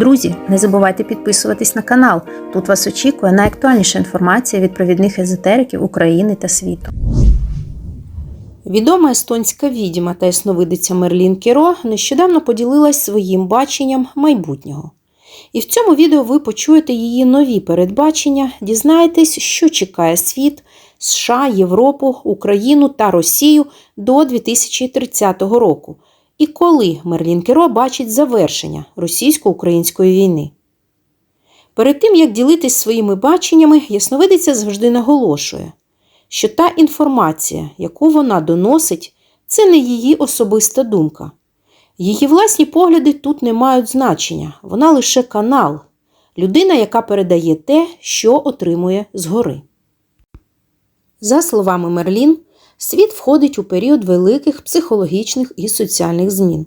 Друзі, не забувайте підписуватись на канал. Тут вас очікує найактуальніша інформація від провідних езотериків України та світу. Відома естонська відьма та ясновидиця Мерлін Кіро нещодавно поділилась своїм баченням майбутнього. І в цьому відео ви почуєте її нові передбачення, дізнаєтесь, що чекає світ, США, Європу, Україну та Росію до 2030 року, і коли Мерлін Кіро бачить завершення російсько-української війни. Перед тим, як ділитись своїми баченнями, ясновидиця завжди наголошує, що та інформація, яку вона доносить, це не її особиста думка. Її власні погляди тут не мають значення, вона лише канал, людина, яка передає те, що отримує згори. За словами Мерлін, світ входить у період великих психологічних і соціальних змін,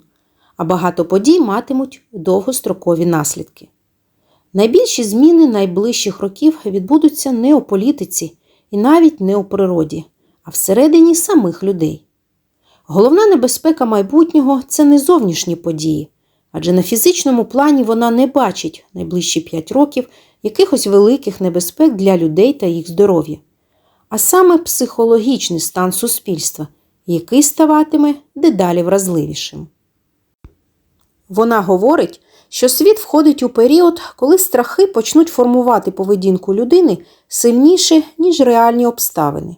а багато подій матимуть довгострокові наслідки. Найбільші зміни найближчих років відбудуться не у політиці і навіть не у природі, а всередині самих людей. Головна небезпека майбутнього це не зовнішні події, адже на фізичному плані вона не бачить найближчі 5 років якихось великих небезпек для людей та їх здоров'я, а саме психологічний стан суспільства, який ставатиме дедалі вразливішим. Вона говорить, що світ входить у період, коли страхи почнуть формувати поведінку людини сильніше, ніж реальні обставини.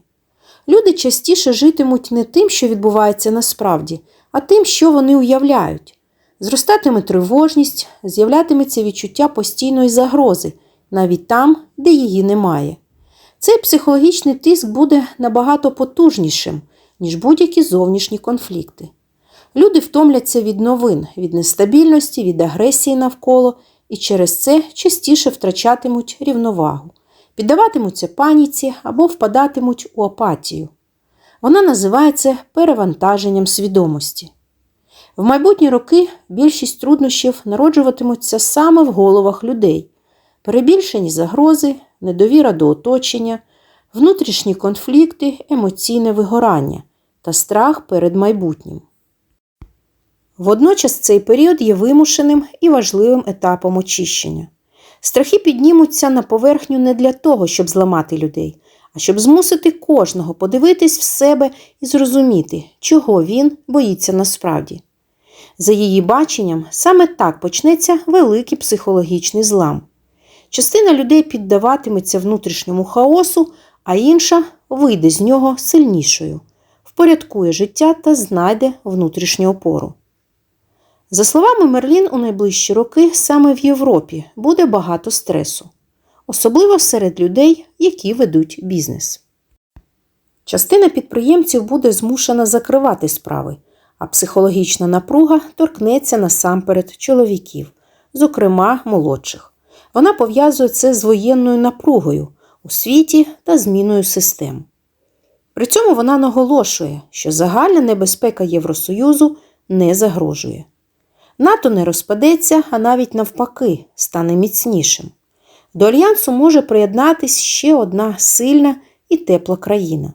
Люди частіше житимуть не тим, що відбувається насправді, а тим, що вони уявляють. Зростатиме тривожність, з'являтиметься відчуття постійної загрози, навіть там, де її немає. Цей психологічний тиск буде набагато потужнішим, ніж будь-які зовнішні конфлікти. Люди втомляться від новин, від нестабільності, від агресії навколо і через це частіше втрачатимуть рівновагу, піддаватимуться паніці або впадатимуть у апатію. Вона називається перевантаженням свідомості. В майбутні роки більшість труднощів народжуватимуться саме в головах людей, перебільшені загрози, недовіра до оточення, внутрішні конфлікти, емоційне вигорання та страх перед майбутнім. Водночас цей період є вимушеним і важливим етапом очищення. Страхи піднімуться на поверхню не для того, щоб зламати людей, а щоб змусити кожного подивитись в себе і зрозуміти, чого він боїться насправді. За її баченням, саме так почнеться великий психологічний злам. Частина людей піддаватиметься внутрішньому хаосу, а інша вийде з нього сильнішою, впорядкує життя та знайде внутрішню опору. За словами Мерлін, у найближчі роки саме в Європі буде багато стресу, особливо серед людей, які ведуть бізнес. Частина підприємців буде змушена закривати справи, а психологічна напруга торкнеться насамперед чоловіків, зокрема молодших. Вона пов'язує це з воєнною напругою у світі та зміною систем. При цьому вона наголошує, що загальна небезпека Євросоюзу не загрожує. НАТО не розпадеться, а навіть навпаки, стане міцнішим. До альянсу може приєднатись ще одна сильна і тепла країна.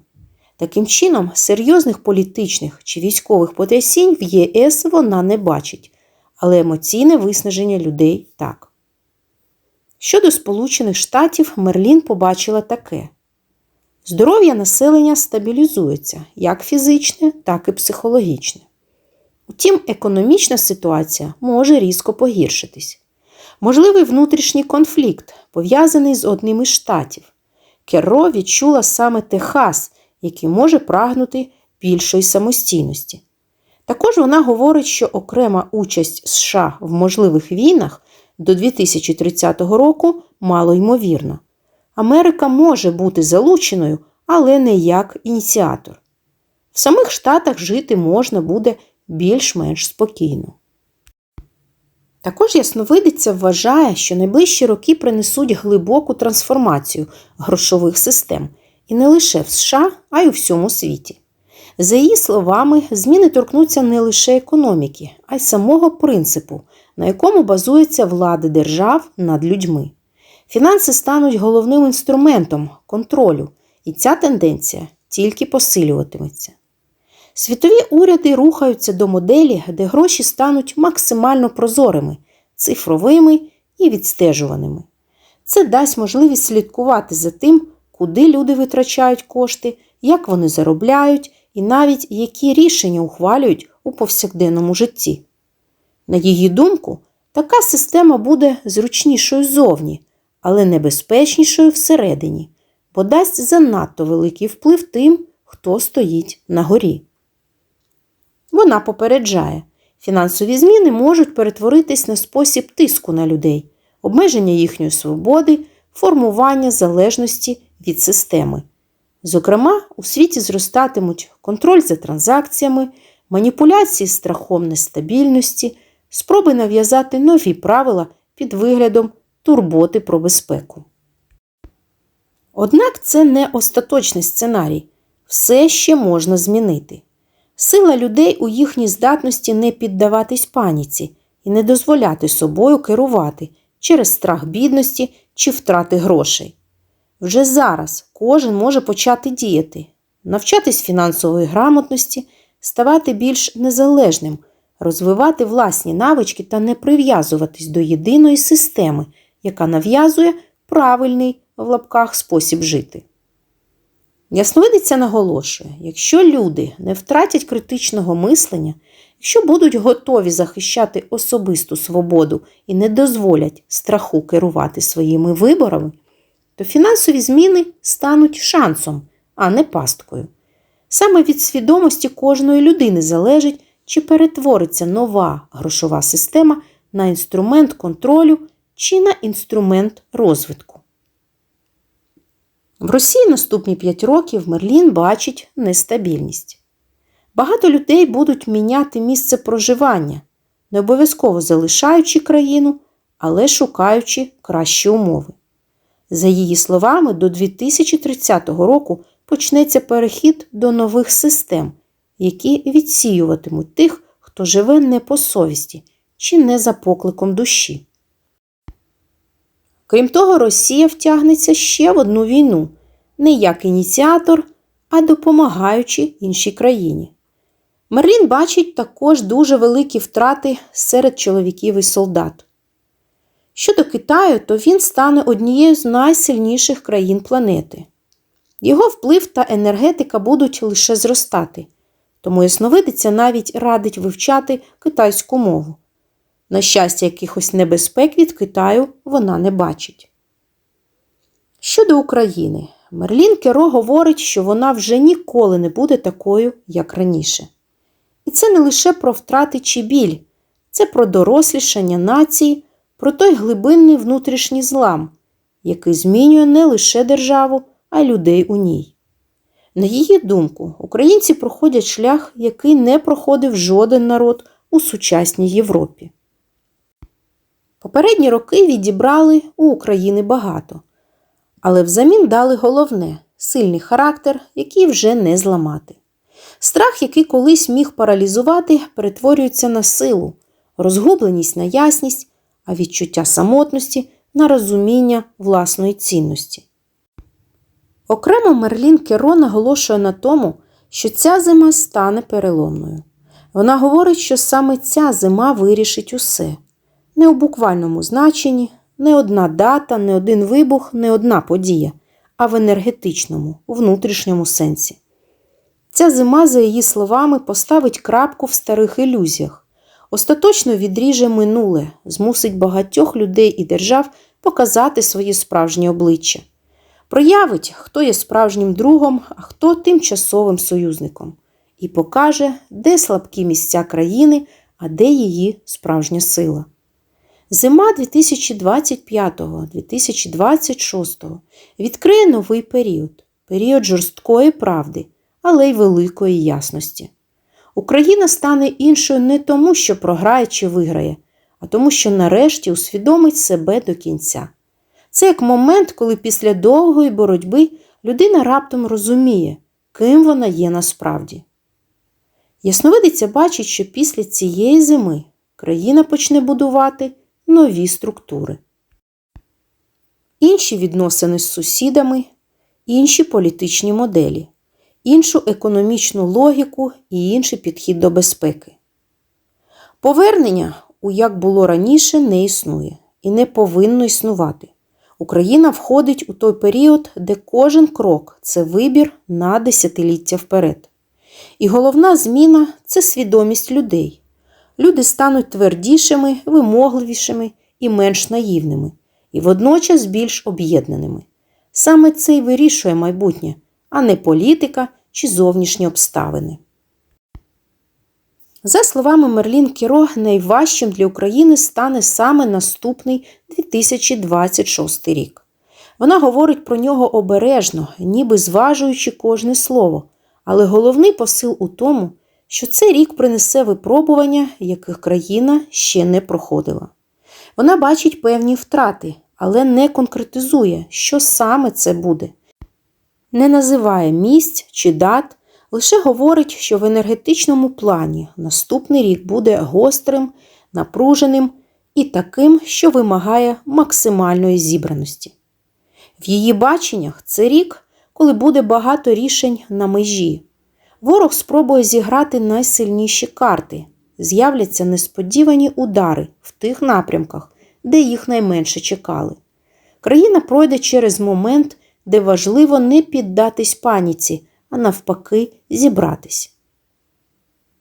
Таким чином, серйозних політичних чи військових потрясінь в ЄС вона не бачить, але емоційне виснаження людей так. Щодо Сполучених Штатів, Мерлін побачила таке: здоров'я населення стабілізується як фізичне, так і психологічне. Утім, економічна ситуація може різко погіршитись. Можливий внутрішній конфлікт, пов'язаний з одним із штатів. Керро відчула саме Техас, який може прагнути більшої самостійності. Також вона говорить, що окрема участь США в можливих війнах до 2030 року мало ймовірна. Америка може бути залученою, але не як ініціатор. В самих Штатах жити можна буде більш-менш спокійно. Також ясновидиця вважає, що найближчі роки принесуть глибоку трансформацію грошових систем і не лише в США, а й у всьому світі. За її словами, зміни торкнуться не лише економіки, а й самого принципу, на якому базується влада держав над людьми. Фінанси стануть головним інструментом контролю, і ця тенденція тільки посилюватиметься. Світові уряди рухаються до моделі, де гроші стануть максимально прозорими, цифровими і відстежуваними. Це дасть можливість слідкувати за тим, куди люди витрачають кошти, як вони заробляють і навіть які рішення ухвалюють у повсякденному житті. На її думку, така система буде зручнішою зовні, але небезпечнішою всередині, бо дасть занадто великий вплив тим, хто стоїть на горі. Вона попереджає, фінансові зміни можуть перетворитись на спосіб тиску на людей, обмеження їхньої свободи, формування залежності від системи. Зокрема, у світі зростатимуть контроль за транзакціями, маніпуляції страхом нестабільності, спроби нав'язати нові правила під виглядом турботи про безпеку. Однак це не остаточний сценарій, все ще можна змінити. Сила людей у їхній здатності не піддаватись паніці і не дозволяти собою керувати через страх бідності чи втрати грошей. Вже зараз кожен може почати діяти, навчатись фінансової грамотності, ставати більш незалежним, розвивати власні навички та не прив'язуватись до єдиної системи, яка нав'язує правильний в лапках спосіб жити. Ясновидиця наголошує, якщо люди не втратять критичного мислення, якщо будуть готові захищати особисту свободу і не дозволять страху керувати своїми виборами, то фінансові зміни стануть шансом, а не пасткою. Саме від свідомості кожної людини залежить, чи перетвориться нова грошова система на інструмент контролю чи на інструмент розвитку. В Росії наступні 5 років Мерлін бачить нестабільність. Багато людей будуть міняти місце проживання, не обов'язково залишаючи країну, але шукаючи кращі умови. За її словами, до 2030 року почнеться перехід до нових систем, які відсіюватимуть тих, хто живе не по совісті чи не за покликом душі. Крім того, Росія втягнеться ще в одну війну, не як ініціатор, а допомагаючи іншій країні. Мерлін бачить також дуже великі втрати серед чоловіків і солдат. Щодо Китаю, то він стане однією з найсильніших країн планети. Його вплив та енергетика будуть лише зростати, тому ясновидиця навіть радить вивчати китайську мову. На щастя, якихось небезпек від Китаю вона не бачить. Щодо України, Мерлін Керо говорить, що вона вже ніколи не буде такою, як раніше. І це не лише про втрати чи біль, це про дорослішання нації, про той глибинний внутрішній злам, який змінює не лише державу, а й людей у ній. На її думку, українці проходять шлях, який не проходив жоден народ у сучасній Європі. Попередні роки відібрали у України багато, але взамін дали головне сильний характер, який вже не зламати. Страх, який колись міг паралізувати, перетворюється на силу, розгубленість на ясність, а відчуття самотності на розуміння власної цінності. Окремо Мерлін Керо наголошує на тому, що ця зима стане переломною. Вона говорить, що саме ця зима вирішить усе. Не у буквальному значенні, не одна дата, не один вибух, не одна подія, а в енергетичному, внутрішньому сенсі. Ця зима, за її словами, поставить крапку в старих ілюзіях, остаточно відріже минуле, змусить багатьох людей і держав показати свої справжні обличчя. Проявить, хто є справжнім другом, а хто тимчасовим союзником, і покаже, де слабкі місця країни, а де її справжня сила. Зима 2025-2026 відкриє новий період, період жорсткої правди, але й великої ясності. Україна стане іншою не тому, що програє чи виграє, а тому, що нарешті усвідомить себе до кінця. Це як момент, коли після довгої боротьби людина раптом розуміє, ким вона є насправді. Ясновидиця бачить, що після цієї зими країна почне будувати нові структури. Інші відносини з сусідами, інші політичні моделі, іншу економічну логіку і інший підхід до безпеки. Повернення, у як було раніше, не існує. і не повинно існувати. Україна входить у той період, де кожен крок це вибір на десятиліття вперед. І головна зміна це свідомість людей. Люди стануть твердішими, вимогливішими і менш наївними, і водночас більш об'єднаними. Саме це й вирішує майбутнє, а не політика чи зовнішні обставини. За словами Мерлін Кіро, найважчим для України стане саме наступний 2026 рік. Вона говорить про нього обережно, ніби зважуючи кожне слово, але головний посил у тому, що цей рік принесе випробування, яких країна ще не проходила. Вона бачить певні втрати, але не конкретизує, що саме це буде. Не називає місць чи дат, лише говорить, що в енергетичному плані наступний рік буде гострим, напруженим і таким, що вимагає максимальної зібраності. В її баченнях це рік, коли буде багато рішень на межі. Ворог спробує зіграти найсильніші карти, з'являться несподівані удари в тих напрямках, де їх найменше чекали. Країна пройде через момент, де важливо не піддатись паніці, а навпаки, зібратись.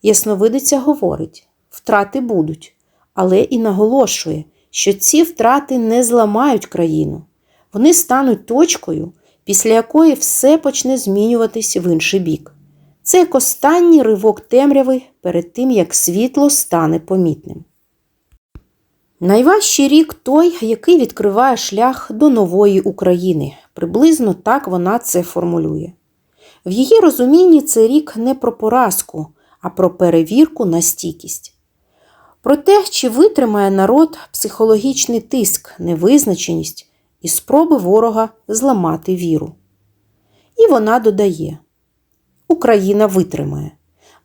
Ясновидиця говорить, втрати будуть, але і наголошує, що ці втрати не зламають країну. Вони стануть точкою, після якої все почне змінюватись в інший бік. Це як останній ривок темряви перед тим, як світло стане помітним. Найважчий рік той, який відкриває шлях до нової України. Приблизно так вона це формулює. В її розумінні це рік не про поразку, а про перевірку на стійкість. Про те, чи витримає народ психологічний тиск, невизначеність і спроби ворога зламати віру. І вона додає: Україна витримає.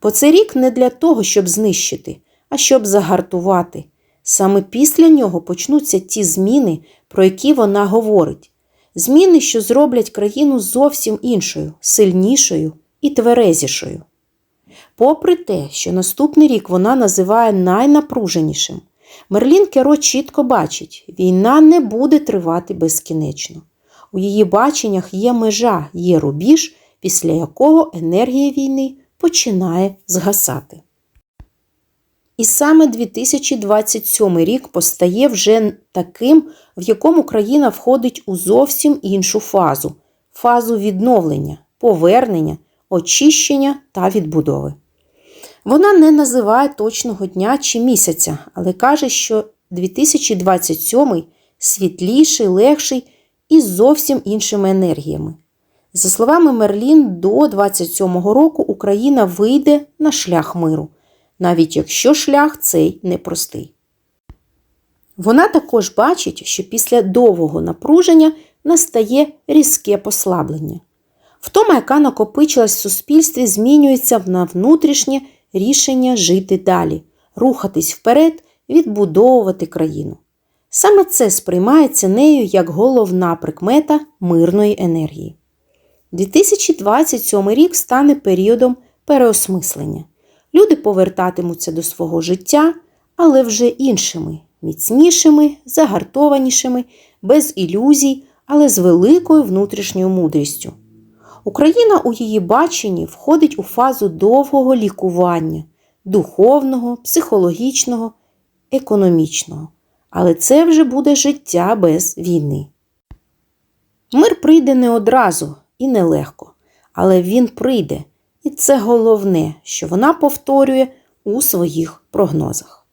Бо це рік не для того, щоб знищити, а щоб загартувати. Саме після нього почнуться ті зміни, про які вона говорить. Зміни, що зроблять країну зовсім іншою, сильнішою і тверезішою. Попри те, що наступний рік вона називає найнапруженішим, Мерлін Керо чітко бачить, війна не буде тривати безкінечно. У її баченнях є межа, є рубіж, після якого енергія війни починає згасати. І саме 2027 рік постає вже таким, в якому країна входить у зовсім іншу фазу фазу відновлення, повернення, очищення та відбудови. Вона не називає точного дня чи місяця, але каже, що 2027 світліший, легший і з зовсім іншими енергіями. За словами Мерлін, до 27 року Україна вийде на шлях миру навіть якщо шлях цей непростий. Вона також бачить, що після довгого напруження настає різке послаблення. Втома, яка накопичилась в суспільстві, змінюється на внутрішнє рішення жити далі, рухатись вперед, відбудовувати країну. Саме це сприймається нею як головна прикмета мирної енергії. 2027 рік стане періодом переосмислення. Люди повертатимуться до свого життя, але вже іншими, міцнішими, загартованішими, без ілюзій, але з великою внутрішньою мудрістю. Україна у її баченні входить у фазу довгого лікування, духовного, психологічного, економічного. Але це вже буде життя без війни. Мир прийде не одразу і нелегко, але він прийде. І це головне, що вона повторює у своїх прогнозах.